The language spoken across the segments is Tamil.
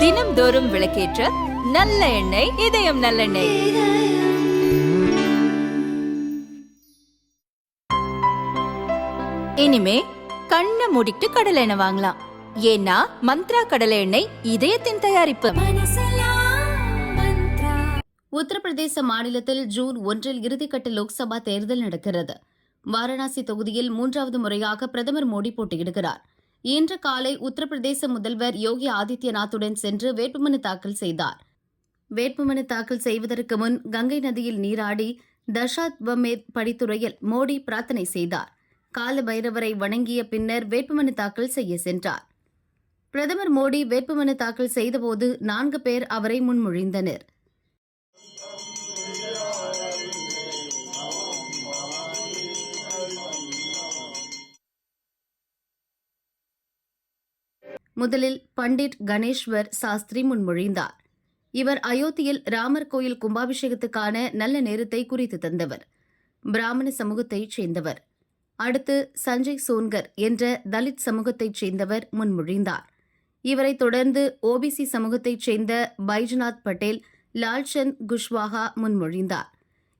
தினம்தோறும் விளக்கேற்ற நல்ல எண்ணெய் இதயம் நல்லெண்ணெய். இனிமே கண்ணை மூடிட்டு கடலை எண்ணெய் வாங்கலாம். ஏன்னா மந்த்ரா கடலை எண்ணெய் இதயத்தின் தயாரிப்பு. உத்தரப்பிரதேச மாநிலத்தில் ஜூன் ஒன்றில் இறுதிக்கட்ட லோக்சபா தேர்தல் நடக்கிறது. வாரணாசி தொகுதியில் மூன்றாவது முறையாக பிரதமர் மோடி போட்டியிடுகிறார். இன்று காலை உத்தரப்பிரதேச முதல்வர் யோகி ஆதித்யநாத்துடன் சென்று வேட்புமனு தாக்கல் செய்தார். வேட்புமனு தாக்கல் செய்வதற்கு முன் கங்கை நதியில் நீராடி தஷாத்வமேத் படித்துறையில் மோடி பிரார்த்தனை செய்தார். கால பைரவரை வணங்கிய பின்னர் வேட்புமனு தாக்கல் செய்ய சென்றார். பிரதமர் மோடி வேட்புமனு தாக்கல் செய்தபோது நான்கு பேர் அவரை முன்மொழிந்தனர். முதலில் பண்டிட் கணேஷ்வர் சாஸ்திரி முன்மொழிந்தார். இவர் அயோத்தியில் ராமர் கோயில் கும்பாபிஷேகத்துக்கான நல்ல நேரத்தை குறித்து தந்தவர். பிராமண சமூகத்தைச் சேர்ந்தவர். அடுத்து சஞ்சய் சோன்கர் என்ற தலித் சமூகத்தைச் சேர்ந்தவர் முன்மொழிந்தார். இவரைத் தொடர்ந்து ஓபிசி சமூகத்தைச் சேர்ந்த பைஜ்நாத் பட்டேல் லால்சந்த் குஷ்வாஹா முன்மொழிந்தார்.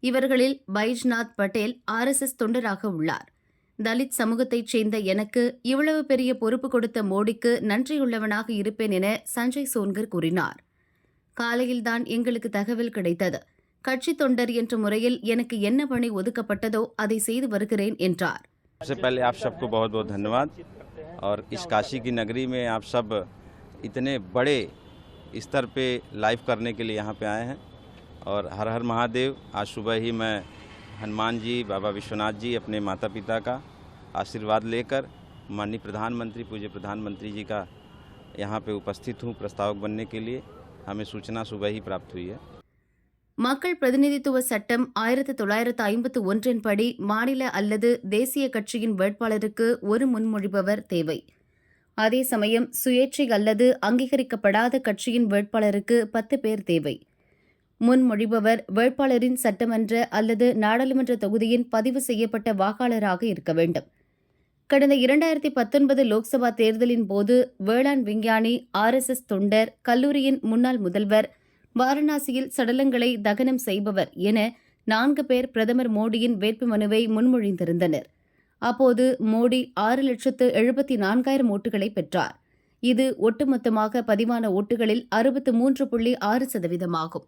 இவர்களில் பைஜ்நாத் பட்டேல் ஆர்எஸ்எஸ் தொண்டராக உள்ளார். தலித் சமூகத்தைச் சேர்ந்த எனக்கு இவ்வளவு பெரிய பொறுப்பு கொடுத்த மோடிக்கு நன்றியுள்ளவனாக இருப்பேன் என சஞ்சய் சோன்கர் கூறினார் காலையில்தான் எங்களுக்கு தகவல் கிடைத்தது கட்சி தொண்டர் என்ற முறையில் எனக்கு என்ன பணி ஒதுக்கப்பட்டதோ அதை செய்து வருகிறேன் என்றார் सबसे पहले आप सबको बहुत बहुत धन्यवाद और इस काशी की नगरी में आप सब इतने बड़े स्तर पे लाइव करने के लिए यहाँ पे आए हैं और हर हर महादेव आज सुबह ही मैं हनुमान जी बाबा विश्वनाथ जी अपने माता पिता का आशीर्वाद लेकर माननीय प्रधानमंत्री पूज्य प्रधानमंत्री जी का यहाँ पे उपस्थित हूँ प्रस्तावक बनने के लिए हमें सूचना सुबह ही प्राप्त हुई है மக்கள் பிரதிநிதித்துவ சட்டம் ஆயிரத்து தொள்ளாயிரத்து ஐம்பத்து ஒன்றின் படி மாநில அல்லது தேசிய கட்சியின் வேட்பாளருக்கு ஒரு முன்மொழிபவர் தேவை அதே சமயம் சுயேட்சை அல்லது அங்கீகரிக்கப்படாத கட்சியின் வேட்பாளருக்கு பத்து பேர் தேவை முன்மொழிபவர் வேட்பாளரின் சட்டமன்ற அல்லது நாடாளுமன்ற தொகுதியின் பதிவு செய்யப்பட்ட வாக்காளராக இருக்க வேண்டும். கடந்த இரண்டாயிரத்தி பத்தொன்பது லோக்சபா தேர்தலின் போது வேளாண் விஞ்ஞானி ஆர்எஸ்எஸ் தொண்டர் கல்லூரியின் முன்னாள் முதல்வர் வாரணாசியில் சடலங்களை தகனம் செய்பவர் என நான்கு பேர் பிரதமர் மோடியின் வேட்புமனுவை முன்மொழிந்திருந்தனர். அப்போது மோடி ஆறு லட்சத்து எழுபத்தி நான்காயிரம் ஓட்டுகளை பெற்றார். இது ஒட்டுமொத்தமாக பதிவான ஓட்டுகளில் அறுபத்து மூன்று புள்ளி ஆறு சதவீதமாகும்.